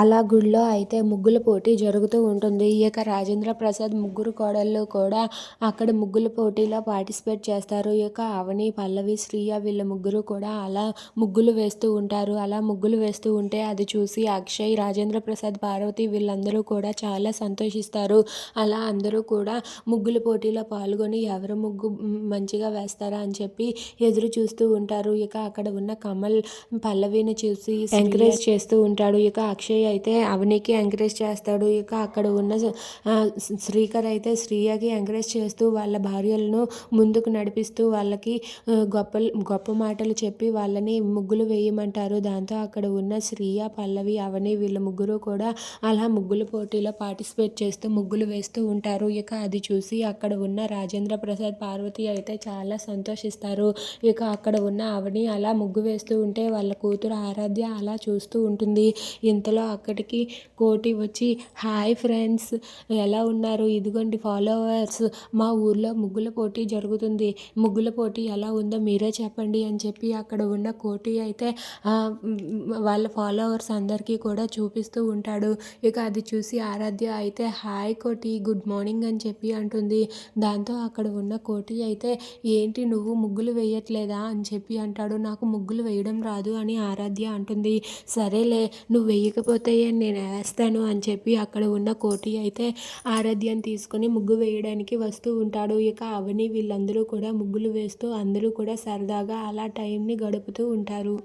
అలా గుళ్ళో అయితే ముగ్గుల పోటీ జరుగుతూ ఉంటుంది. ఈ యొక్క రాజేంద్ర ప్రసాద్ ముగ్గురు కోడళ్ళు కూడా అక్కడ ముగ్గుల పోటీలో పార్టిసిపేట్ చేస్తారు. ఈ యొక్క అవని పల్లవి శ్రీయ వీళ్ళ ముగ్గురు కూడా అలా ముగ్గులు వేస్తూ ఉంటారు. అలా ముగ్గులు వేస్తూ ఉంటే అది చూసి అక్షయ్ రాజేంద్ర ప్రసాద్ పార్వతి వీళ్ళందరూ కూడా చాలా సంతోషిస్తారు. అలా అందరూ కూడా ముగ్గుల పోటీలో పాల్గొని ఎవరు ముగ్గు మంచిగా వేస్తారా అని చెప్పి ఎదురు చూస్తూ ఉంటారు. ఇక అక్కడ ఉన్న కమల్ పల్లవిని చూసి ఎంకరేజ్ చేస్తూ ఉంటాడు. ఇక అక్షయ్ అయితే అవనికి ఎంకరేజ్ చేస్తాడు. ఇక అక్కడ ఉన్న శ్రీకర్ అయితే శ్రీయకి ఎంకరేజ్ చేస్తూ వాళ్ళ భార్యలను ముందుకు నడిపిస్తూ వాళ్ళకి గొప్ప గొప్ప మాటలు చెప్పి వాళ్ళని ముగ్గులు వేయమంటారు. దాంతో అక్కడ ఉన్న శ్రీయ పల్లవి అవని వీళ్ళ ముగ్గురు కూడా అలా ముగ్గుల పోటీలో పార్టిసిపేట్ చేస్తూ ముగ్గులు వేస్తూ ఉంటారు. ఇక అది చూసి అక్కడ ఉన్న రాజేంద్ర ప్రసాద్ పార్వతి అయితే చాలా సంతోషిస్తారు. ఇక అక్కడ ఉన్న అవని అలా ముగ్గు వేస్తూ ఉంటే వాళ్ళ కూతురు ఆరాధ్య అలా చూస్తూ ఉంటుంది. ఇంతలో అక్కడికి కోటి వచ్చి హాయ్ ఫ్రెండ్స్ ఎలా ఉన్నారు? ఇదిగోండి ఫాలోవర్స్ మా ఊర్లో ముగ్గుల పోటీ జరుగుతుంది. ముగ్గుల పోటీ ఎలా ఉందో మీరే చెప్పండి అని చెప్పి అక్కడ ఉన్న కోటి అయితే వాళ్ళ ఫాలోవర్స్ అందరికీ కూడా చూపిస్తూ ఉంటాడు. ఇక అది చూసి ఆరాధ్య అయితే హాయ్ కోటి గుడ్ మార్నింగ్ అని చెప్పి అంటుంది. దాంతో అక్కడ ఉన్న కోటి అయితే ఏంటి నువ్వు ముగ్గులు వేయట్లేదా? అని చెప్పి అంటాడు. నాకు ముగ్గులు వేయడం రాదు అని ఆరాధ్య అంటుంది. సరేలే నువ్వు వేయకపోతే నేను వేస్తాను అని చెప్పి అక్కడ ఉన్న కోటి అయితే ఆరాధ్యాన్ని తీసుకొని ముగ్గు వేయడానికి వస్తూ ఉంటాడు. ఇక అవని వీళ్ళందరూ కూడా ముగ్గులు వేస్తూ అందరూ కూడా సరదాగా అలా టైంని గడుపుతూ ఉంటారు.